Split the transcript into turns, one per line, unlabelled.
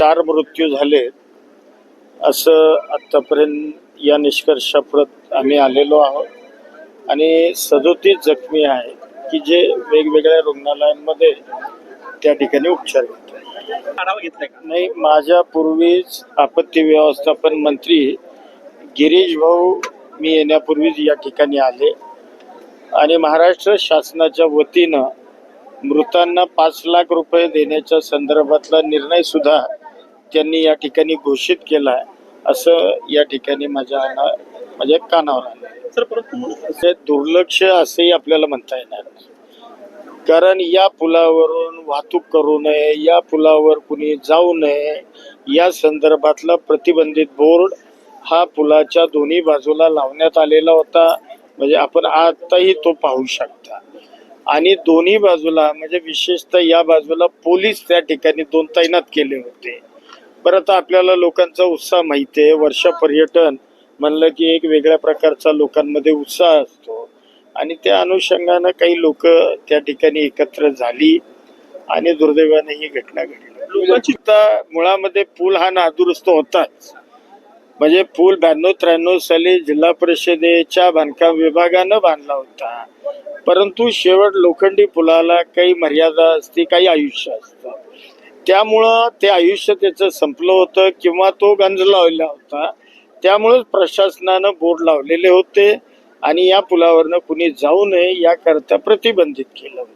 चार मृत्यू झाले असं आत्तापर्यंत या निष्कर्षाप्रत आम्ही आलेलो आहोत. आणि सदोतीस जखमी आहे की जे वेगवेगळ्या रुग्णालयांमध्ये त्या ठिकाणी उपचार घेत आहेत.
आढावा घेतलाय का?
नाही माझ्या पूर्वीच आपत्ती व्यवस्थापन मंत्री गिरीश भाऊ मी येण्यापूर्वीच या ठिकाणी आले. आणि महाराष्ट्र शासनाच्या वतीनं मृतांना पाच लाख रुपये देण्याच्या संदर्भातला निर्णय सुद्धा त्यांनी या ठिकाणी घोषित केला आहे असं या ठिकाणी माझ्या माझ्या कानावर आलं.
सर परंतु
ते दुर्लक्ष असंही आपल्याला म्हणता येणार नाही. कारण या पुलावरून वाहतूक करू नये या पुलावर कुणी जाऊ नये या संदर्भातला प्रतिबंधित बोर्ड हा पुलाच्या दोन्ही बाजूला लावण्यात आलेला होता. म्हणजे आपण आताही तो पाहू शकता. आणि दोन्ही बाजूला म्हणजे विशेषतः या बाजूला पोलीस त्या ठिकाणी दोन तैनात केले होते. बरं आता आपल्याला लोकांचा उत्साह माहिती आहे. वर्ष पर्यटन म्हणलं की एक वेगळ्या प्रकारचा लोकांमध्ये उत्साह असतो. आणि त्या अनुषंगानं काही लोक त्या ठिकाणी एकत्र झाली आणि दुर्दैवाने ही घटना घडली. लोकांची मुळामध्ये पूल हा नादुरुस्त होताच. म्हणजे पूल ब्याण्णव त्र्याण्णव साली जिल्हा परिषदेच्या बांधकाम विभागानं बांधला होता. परंतु शेवट लोखंडी पुलाला काही मर्यादा असते काही आयुष्य असतं. त्यामुळं ते आयुष्य त्याचं संपलं होतं किंवा तो गंज लावलेला होता. त्यामुळेच प्रशासनानं बोर्ड लावलेले होते आणि या पुलावरनं कुणी जाऊ नये याकरता प्रतिबंधित केलं होतं.